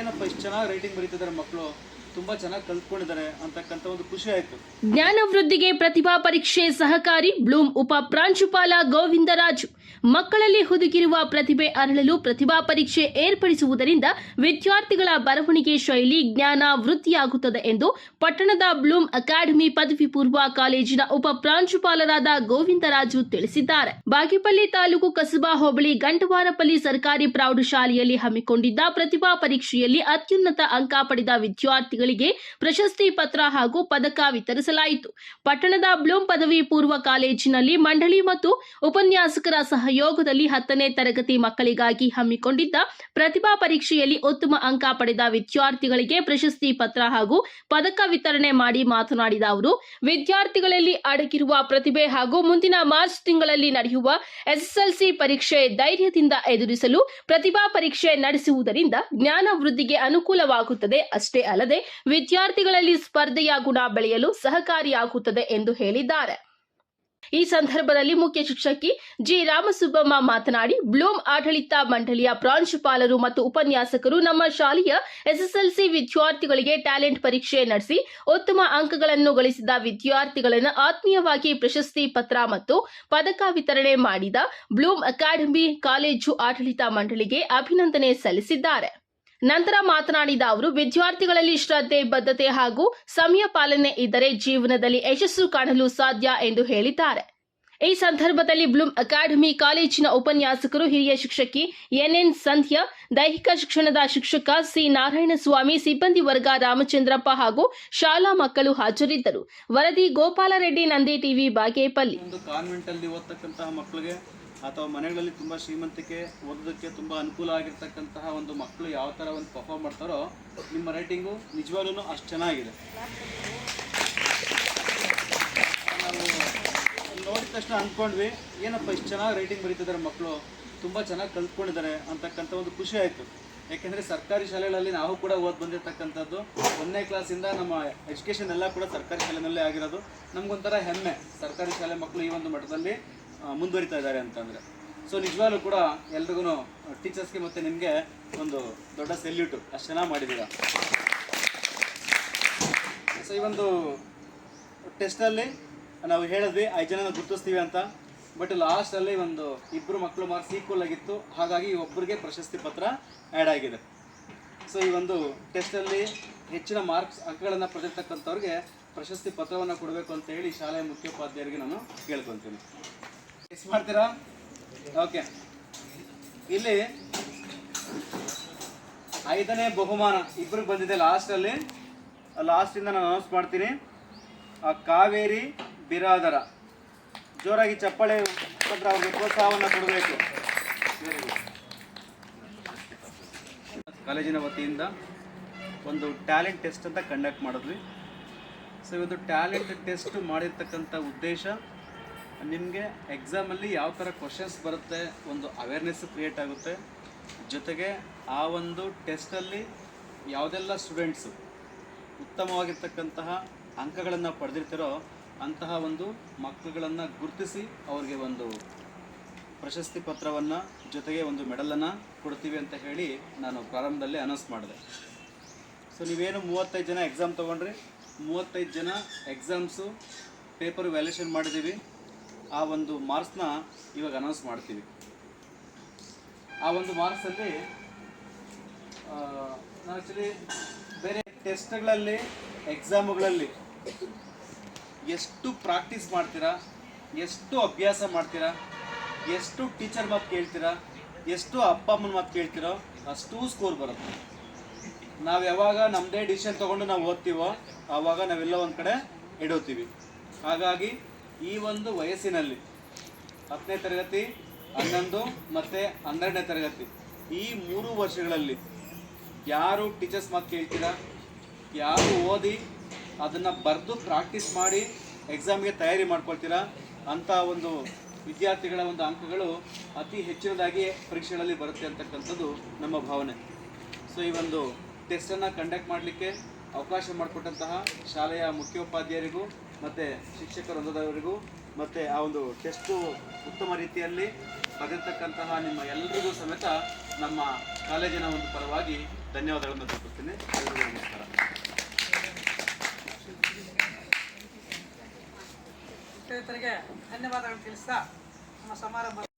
ಏನಪ್ಪ ಇಷ್ಟು ಚೆನ್ನಾಗಿ ರೈಟಿಂಗ್ ಬರೀತಿದ್ದಾರೆ ಮಕ್ಕಳು ತುಂಬಾ ಚೆನ್ನಾಗಿ ಕಲ್ತ್ಕೊಂಡಿದ್ದಾರೆ ಅಂತಕ್ಕಂಥ ಒಂದು ಖುಷಿ ಆಯಿತು. ಜ್ಞಾನ ವೃದ್ಧಿಗೆ ಪ್ರತಿಭಾ ಪರೀಕ್ಷೆ ಸಹಕಾರಿ ಬ್ಲೂಮ್ ಉಪ ಪ್ರಾಂಶುಪಾಲ ಗೋವಿಂದರಾಜು. ಮಕ್ಕಳಲ್ಲಿ ಹುದುಗಿರುವ ಪ್ರತಿಭೆ ಅರಳಲು ಪ್ರತಿಭಾ ಪರೀಕ್ಷೆ ಏರ್ಪಡಿಸುವುದರಿಂದ ವಿದ್ಯಾರ್ಥಿಗಳ ಬರವಣಿಗೆ ಶೈಲಿ, ಜ್ಞಾನ ವೃದ್ಧಿಯಾಗುತ್ತದೆ ಎಂದು ಪಟ್ಟಣದ ಬ್ಲೂಮ್ ಅಕಾಡೆಮಿ ಪದವಿ ಪೂರ್ವ ಕಾಲೇಜಿನ ಉಪ ಪ್ರಾಂಶುಪಾಲರಾದ ಗೋವಿಂದರಾಜು ತಿಳಿಸಿದ್ದಾರೆ. ಬಾಗೇಪಲ್ಲಿ ತಾಲೂಕು ಕಸಬಾ ಹೋಬಳಿ ಗಂಟವಾರಪಲ್ಲಿ ಸರ್ಕಾರಿ ಪ್ರೌಢಶಾಲೆಯಲ್ಲಿ ಹಮ್ಮಿಕೊಂಡಿದ್ದ ಪ್ರತಿಭಾ ಪರೀಕ್ಷೆಯಲ್ಲಿ ಅತ್ಯುನ್ನತ ಅಂಕ ಪಡೆದ ವಿದ್ಯಾರ್ಥಿಗಳಿಗೆ ಪ್ರಶಸ್ತಿ ಪತ್ರ ಹಾಗೂ ಪದಕ ವಿತರಿಸಲಾಯಿತು. ಪಟ್ಟಣದ ಬ್ಲೂಮ್ ಪದವಿ ಪೂರ್ವ ಕಾಲೇಜಿನಲ್ಲಿ ಮಂಡಳಿ ಮತ್ತು ಉಪನ್ಯಾಸಕರ ಸಹಯೋಗದಲ್ಲಿ ಹತ್ತನೇ ತರಗತಿ ಮಕ್ಕಳಿಗಾಗಿ ಹಮ್ಮಿಕೊಂಡಿದ್ದ ಪ್ರತಿಭಾ ಪರೀಕ್ಷೆಯಲ್ಲಿ ಉತ್ತಮ ಅಂಕ ಪಡೆದ ವಿದ್ಯಾರ್ಥಿಗಳಿಗೆ ಪ್ರಶಸ್ತಿ ಪತ್ರ ಹಾಗೂ ಪದಕ ವಿತರಣೆ ಮಾಡಿ ಮಾತನಾಡಿದ ಅವರು, ವಿದ್ಯಾರ್ಥಿಗಳಲ್ಲಿ ಅಡಗಿರುವ ಪ್ರತಿಭೆ ಹಾಗೂ ಮುಂದಿನ ಮಾರ್ಚ್ ತಿಂಗಳಲ್ಲಿ ನಡೆಯುವ ಎಸ್ಎಸ್ಎಲ್ಸಿ ಪರೀಕ್ಷೆ ಧೈರ್ಯದಿಂದ ಎದುರಿಸಲು ಪ್ರತಿಭಾ ಪರೀಕ್ಷೆ ನಡೆಸುವುದರಿಂದ ಜ್ಞಾನ ವೃದ್ಧಿಗೆ ಅನುಕೂಲವಾಗುತ್ತದೆ. ಅಷ್ಟೇ ಅಲ್ಲದೆ, ವಿದ್ಯಾರ್ಥಿಗಳಲ್ಲಿ ಸ್ಪರ್ಧೆಯ ಗುಣ ಬೆಳೆಯಲು ಸಹಕಾರಿಯಾಗುತ್ತದೆ ಎಂದು ಹೇಳಿದ್ದಾರೆ. ಈ ಸಂದರ್ಭದಲ್ಲಿ ಮುಖ್ಯ ಶಿಕ್ಷಕಿ ಜಿ ರಾಮಸುಬ್ಬಮ್ಮ ಮಾತನಾಡಿ, ಬ್ಲೂಮ್ ಆಡಳಿತ ಮಂಡಳಿಯ ಪ್ರಾಂಶುಪಾಲರು ಮತ್ತು ಉಪನ್ಯಾಸಕರು ನಮ್ಮ ಶಾಲೆಯ ಎಸ್ಎಸ್ಎಲ್ಸಿ ವಿದ್ಯಾರ್ಥಿಗಳಿಗೆ ಟ್ಯಾಲೆಂಟ್ ಪರೀಕ್ಷೆ ನಡೆಸಿ, ಉತ್ತಮ ಅಂಕಗಳನ್ನು ಗಳಿಸಿದ ವಿದ್ಯಾರ್ಥಿಗಳನ್ನು ಆತ್ಮೀಯವಾಗಿ ಪ್ರಶಸ್ತಿ ಪತ್ರ ಮತ್ತು ಪದಕ ವಿತರಣೆ ಮಾಡಿದ ಬ್ಲೂಮ್ ಅಕಾಡೆಮಿ ಕಾಲೇಜು ಆಡಳಿತ ಮಂಡಳಿಗೆ ಅಭಿನಂದನೆ ಸಲ್ಲಿಸಿದ್ದಾರೆ. ನಂತರ ಮಾತನಾಡಿದ ಅವರು, ವಿದ್ಯಾರ್ಥಿಗಳಲ್ಲಿ ಶ್ರದ್ಧೆ, ಬದ್ಧತೆ ಹಾಗೂ ಸಮಯ ಪಾಲನೆ ಇದ್ದರೆ ಜೀವನದಲ್ಲಿ ಯಶಸ್ಸು ಕಾಣಲು ಸಾಧ್ಯ ಎಂದು ಹೇಳಿದ್ದಾರೆ. ಈ ಸಂದರ್ಭದಲ್ಲಿ ಬ್ಲೂಮ್ ಅಕಾಡೆಮಿ ಕಾಲೇಜಿನ ಉಪನ್ಯಾಸಕರು, ಹಿರಿಯ ಶಿಕ್ಷಕಿ ಎನ್ಎನ್ ಸಂಧ್ಯಾ, ದೈಹಿಕ ಶಿಕ್ಷಣದ ಶಿಕ್ಷಕ ಸಿ ನಾರಾಯಣಸ್ವಾಮಿ, ಸಿಬ್ಬಂದಿ ವರ್ಗ ರಾಮಚಂದ್ರಪ್ಪ ಹಾಗೂ ಶಾಲಾ ಮಕ್ಕಳು ಹಾಜರಿದ್ದರು. ವರದಿ ಗೋಪಾಲರೆಡ್ಡಿ ನಂದಿ ಟಿವಿ ಬಾಗೇಪಲ್ಲಿ. ಅಥವಾ ಮನೆಗಳಲ್ಲಿ ತುಂಬ ಶ್ರೀಮಂತಿಕೆ ಓದೋದಕ್ಕೆ ತುಂಬ ಅನುಕೂಲ ಆಗಿರ್ತಕ್ಕಂತಹ ಒಂದು ಮಕ್ಕಳು ಯಾವ ಥರ ಒಂದು ಪರ್ಫಾರ್ಮ್ ಮಾಡ್ತಾರೋ, ನಿಮ್ಮ ರೈಟಿಂಗು ನಿಜವಾಗ್ಲೂ ಅಷ್ಟು ಚೆನ್ನಾಗಿದೆ. ನಾವು ನೋಡಿದ ತಕ್ಷಣ ಅಂದ್ಕೊಂಡ್ವಿ ಏನಪ್ಪ ಇಷ್ಟು ಚೆನ್ನಾಗಿ ರೈಟಿಂಗ್ ಬರೀತಿದ್ದಾರೆ ಮಕ್ಕಳು ತುಂಬ ಚೆನ್ನಾಗಿ ಕಲ್ತ್ಕೊಂಡಿದ್ದಾರೆ ಅಂತಕ್ಕಂಥ ಒಂದು ಖುಷಿ ಆಯಿತು. ಯಾಕೆಂದರೆ ಸರ್ಕಾರಿ ಶಾಲೆಗಳಲ್ಲಿ ನಾವು ಕೂಡ ಓದಿ ಬಂದಿರತಕ್ಕಂಥದ್ದು. ಒಂದನೇ ಕ್ಲಾಸಿಂದ ನಮ್ಮ ಎಜುಕೇಷನ್ ಎಲ್ಲ ಕೂಡ ಸರ್ಕಾರಿ ಶಾಲೆನಲ್ಲೇ ಆಗಿರೋದು. ನಮಗೊಂಥರ ಹೆಮ್ಮೆ ಸರ್ಕಾರಿ ಶಾಲೆ ಮಕ್ಕಳು ಈ ಒಂದು ಮಟ್ಟದಲ್ಲಿ ಮುಂದುವರಿತಾ ಇದ್ದಾರೆ ಅಂತಂದರೆ. ಸೊ ನಿಜವಾಗ್ಲೂ ಕೂಡ ಎಲ್ರಿಗೂ ಟೀಚರ್ಸ್ಗೆ ಮತ್ತು ನಿಮಗೆ ಒಂದು ದೊಡ್ಡ ಸೆಲ್ಯೂಟು ಅಷ್ಟು ಚೆನ್ನಾಗಿ ಮಾಡಿದ್ದೀರಾ ಸೊ ಈ ಒಂದು ಟೆಸ್ಟಲ್ಲಿ ನಾವು ಹೇಳಿದ್ವಿ, ಐದು ಜನನ ಗುರುತಿಸ್ತೀವಿ ಅಂತ. ಬಟ್ ಲಾಸ್ಟಲ್ಲಿ ಒಂದು ಇಬ್ಬರು ಮಕ್ಕಳು ಮಾರ್ಕ್ಸ್ ಈಕ್ವಲ್ ಆಗಿತ್ತು. ಹಾಗಾಗಿ ಒಬ್ಬರಿಗೆ ಪ್ರಶಸ್ತಿ ಪತ್ರ ಆ್ಯಡ್ ಆಗಿದೆ. ಸೊ ಈ ಒಂದು ಟೆಸ್ಟಲ್ಲಿ ಹೆಚ್ಚಿನ ಮಾರ್ಕ್ಸ್ ಅಂಕಗಳನ್ನು ಪಡೆದಿರ್ತಕ್ಕಂಥವ್ರಿಗೆ ಪ್ರಶಸ್ತಿ ಪತ್ರವನ್ನು ಕೊಡಬೇಕು ಅಂತ ಹೇಳಿ ಶಾಲೆಯ ಮುಖ್ಯೋಪಾಧ್ಯಾಯರಿಗೆ ನಾನು ಕೇಳ್ಕೊತೀನಿ. ಎಸ್ ಮಾಡ್ತೀರಾ? ಓಕೆ ಇಲ್ಲಿ ಐದನೇ ಬಹುಮಾನ ಇಬ್ಬರಿಗೆ ಬಂದಿದೆ ಲಾಸ್ಟಲ್ಲಿ ಲಾಸ್ಟಿಂದ ನಾನು ಅನೌನ್ಸ್ ಮಾಡ್ತೀನಿ. ಆ ಕಾವೇರಿ ಬಿರಾದರ. ಜೋರಾಗಿ ಚಪ್ಪಾಳೆ ಮುಖಾಂತರ ಅವ್ರಿಗೆ ಪ್ರೋತ್ಸಾಹವನ್ನು ಕೊಡಬೇಕು. ಕಾಲೇಜಿನ ವತಿಯಿಂದ ಒಂದು ಟ್ಯಾಲೆಂಟ್ ಟೆಸ್ಟ್ ಅಂತ ಕಂಡಕ್ಟ್ ಮಾಡಿದ್ವಿ. ಸೊ ಇವತ್ತು ಟ್ಯಾಲೆಂಟ್ ಟೆಸ್ಟ್ ಮಾಡಿರ್ತಕ್ಕಂಥ ಉದ್ದೇಶ ನಿಮಗೆ ಎಕ್ಸಾಮಲ್ಲಿ ಯಾವ ಥರ ಕ್ವಶನ್ಸ್ ಬರುತ್ತೆ ಒಂದು ಅವೇರ್ನೆಸ್ ಕ್ರಿಯೇಟ್ ಆಗುತ್ತೆ. ಜೊತೆಗೆ ಆ ಒಂದು ಟೆಸ್ಟಲ್ಲಿ ಯಾವುದೆಲ್ಲ ಸ್ಟೂಡೆಂಟ್ಸು ಉತ್ತಮವಾಗಿರ್ತಕ್ಕಂತಹ ಅಂಕಗಳನ್ನು ಪಡೆದಿರ್ತಿರೋ ಅಂತಹ ಒಂದು ಮಕ್ಕಳುಗಳನ್ನು ಗುರುತಿಸಿ ಅವ್ರಿಗೆ ಒಂದು ಪ್ರಶಸ್ತಿ ಪತ್ರವನ್ನು ಜೊತೆಗೆ ಒಂದು ಮೆಡಲನ್ನು ಕೊಡ್ತೀವಿ ಅಂತ ಹೇಳಿ ನಾನು ಪ್ರಾರಂಭದಲ್ಲಿ ಅನೌನ್ಸ್ ಮಾಡಿದೆ. ಸೊ ನೀವೇನು ಮೂವತ್ತೈದು ಜನ ಎಕ್ಸಾಮ್ ತೊಗೊಂಡ್ರಿ. ಮೂವತ್ತೈದು ಜನ ಎಕ್ಸಾಮ್ಸು ಪೇಪರ್ ವ್ಯಾಲ್ಯೂಷನ್ ಮಾಡಿದ್ದೀವಿ ಆ ಒಂದು ಮಾರ್ಕ್ಸ್ನ ಇವಾಗ ಅನೌನ್ಸ್ ಮಾಡ್ತೀವಿ. ಆ ಒಂದು ಮಾರ್ಕ್ಸಲ್ಲಿ ನಾವು ಆ್ಯಕ್ಚುಲಿ ಬೇರೆ ಟೆಸ್ಟ್ಗಳಲ್ಲಿ ಎಕ್ಸಾಮ್ಗಳಲ್ಲಿ ಎಷ್ಟು ಪ್ರಾಕ್ಟೀಸ್ ಮಾಡ್ತೀರಾ, ಎಷ್ಟು ಅಭ್ಯಾಸ ಮಾಡ್ತೀರಾ, ಎಷ್ಟು ಟೀಚರ್ ಮಾತು ಕೇಳ್ತೀರಾ, ಎಷ್ಟು ಅಪ್ಪ ಅಮ್ಮನ ಮಾತು ಕೇಳ್ತೀರೋ ಅಷ್ಟೂ ಸ್ಕೋರ್ ಬರುತ್ತೆ. ನಾವು ಯಾವಾಗ ನಮ್ಮದೇ ಡಿಸಿಷನ್ ತೊಗೊಂಡು ನಾವು ಓದ್ತೀವೋ, ಆವಾಗ ನಾವೆಲ್ಲ ಒಂದು ಕಡೆ ಇಡೋತೀವಿ ಹಾಗಾಗಿ ಈ ಒಂದು ವಯಸ್ಸಿನಲ್ಲಿ ಹತ್ತನೇ ತರಗತಿ, ಹನ್ನೊಂದು ಮತ್ತು ಹನ್ನೆರಡನೇ ತರಗತಿ. ಈ ಮೂರು ವರ್ಷಗಳಲ್ಲಿ ಯಾರು ಟೀಚರ್ಸ್ ಮಾತು ಕೇಳ್ತೀರಾ? ಯಾರು ಓದಿ ಅದನ್ನು ಬರೆದು ಪ್ರಾಕ್ಟೀಸ್ ಮಾಡಿ ಎಕ್ಸಾಮ್ಗೆ ತಯಾರಿ ಮಾಡ್ಕೊಳ್ತೀರಾ? ಅಂಥ ಒಂದು ವಿದ್ಯಾರ್ಥಿಗಳ ಒಂದು ಅಂಕಗಳು ಅತಿ ಹೆಚ್ಚಿನದಾಗಿ ಪರೀಕ್ಷೆಗಳಲ್ಲಿ ಬರುತ್ತೆ ಅಂತಕ್ಕಂಥದ್ದು ನಮ್ಮ ಭಾವನೆ. ಸೊ ಈ ಒಂದು ಟೆಸ್ಟನ್ನು ಕಂಡಕ್ಟ್ ಮಾಡಲಿಕ್ಕೆ ಅವಕಾಶ ಮಾಡಿಕೊಟ್ಟಂತಹ ಶಾಲೆಯ ಮುಖ್ಯೋಪಾಧ್ಯಾಯರಿಗೂ ಮತ್ತು ಶಿಕ್ಷಕರು ಅಂದದವರಿಗೂ ಮತ್ತು ಆ ಒಂದು ಟೆಸ್ಟು ಉತ್ತಮ ರೀತಿಯಲ್ಲಿ ಬರೆದಿರ್ತಕ್ಕಂತಹ ನಿಮ್ಮ ಎಲ್ಲರಿಗೂ ಸಮೇತ ನಮ್ಮ ಕಾಲೇಜಿನ ಒಂದು ಪರವಾಗಿ ಧನ್ಯವಾದಗಳನ್ನು ತಿಳಿಸುತ್ತೇನೆ ಎಲ್ಲರಿಗೂ ನಮಸ್ಕಾರ. ಧನ್ಯವಾದಗಳು ತಿಳಿಸ್ತಾ ನಮ್ಮ ಸಮಾರಂಭ